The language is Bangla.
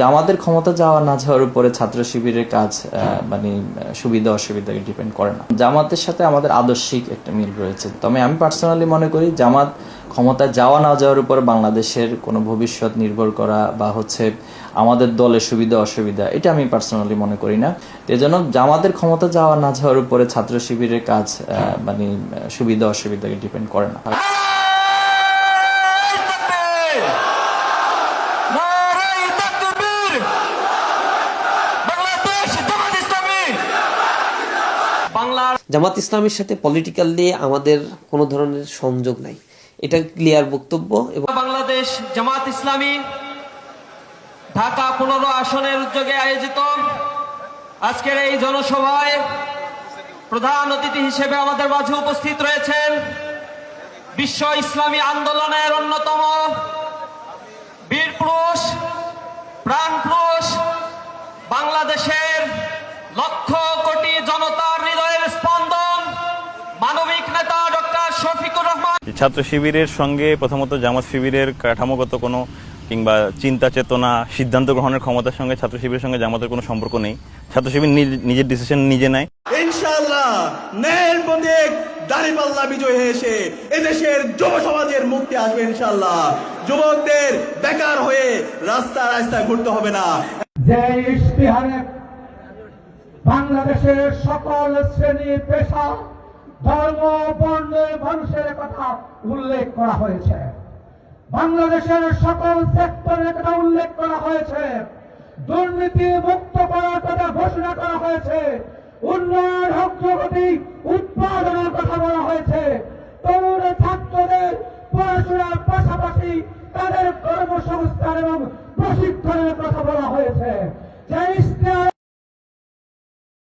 জামাতের ক্ষমতা যাওয়া না যাওয়ার উপরে ছাত্র শিবিরের কাজ মানে সুবিধা অসুবিধা ডিপেন্ড করে না। জামাতের সাথে আমাদের আদর্শিক একটা মিল রয়েছে। তবে আমি পার্সোনালি মনে করি জামাত ক্ষমতা যাওয়া না যাওয়ার উপর বাংলাদেশের কোনো ভবিষ্যৎ নির্ভর করা বা হচ্ছে আমাদের দলের সুবিধা অসুবিধা, এটা আমি পার্সোনালি মনে করি না। এজন্য জামাতের ক্ষমতা যাওয়া না যাওয়ার উপরে ছাত্র শিবিরের কাজ মানে সুবিধা অসুবিধাকে ডিপেন্ড করে না নারাই তাকবীর বাংলাদেশ জামাত ইসলামী বাংলার জামাত ইসলামের সাথে পলিটিক্যালি আমাদের কোনো ধরনের সংযোগ নাই। এটা ক্লিয়ার বক্তব্য এবং বাংলাদেশ জামাত ইসলামী ঢাকা পনেরো আসনের উদ্যোগে আয়োজিত আজকের এই জনসভায় প্রধান অতিথি হিসেবে আমাদের মাঝে উপস্থিত রয়েছেন বিশ্ব ইসলামী আন্দোলনের অন্যতম বীর পুরুষ প্রাণ পুরুষ বাংলাদেশের লক্ষ ছাত্র শিবিরের সঙ্গে প্রথমত জামাত শিবিরের কাঠামোগত কোনো কিংবা চিন্তা চেতনা সিদ্ধান্ত গ্রহণের ক্ষমতার সঙ্গে ছাত্র শিবিরের সঙ্গে জামাতের কোনো সম্পর্ক নেই। ছাত্র শিবির নিজের ডিসিশন নিজে নেয়। ইনশাআল্লাহ ন্যায়ের প্রতীক দাঁড়িপাল্লা বিজয় হয়ে এসে এদেশের যুব সমাজের মুক্তি আসবে ইনশাআল্লাহ। যুবকদের বেকার হয়ে রাস্তা রাস্তায় ঘুরতে হবে না। যে ইশতেহারে বাংলাদেশের সকল শ্রেণি পেশা ধর্ম বর্ণের মানুষের কথা উল্লেখ করা হয়েছে। বাংলাদেশের সকল সেক্টরের কথা উল্লেখ করা হয়েছে। দুর্নীতি মুক্ত করার কথা ঘোষণা করা হয়েছে। উন্নয়ন অগ্রগতি উৎপাদনের কথা বলা হয়েছে। তরুণ ছাত্রদের পড়াশোনার পাশাপাশি তাদের কর্মসংস্থান এবং প্রশিক্ষণের কথা বলা হয়েছে।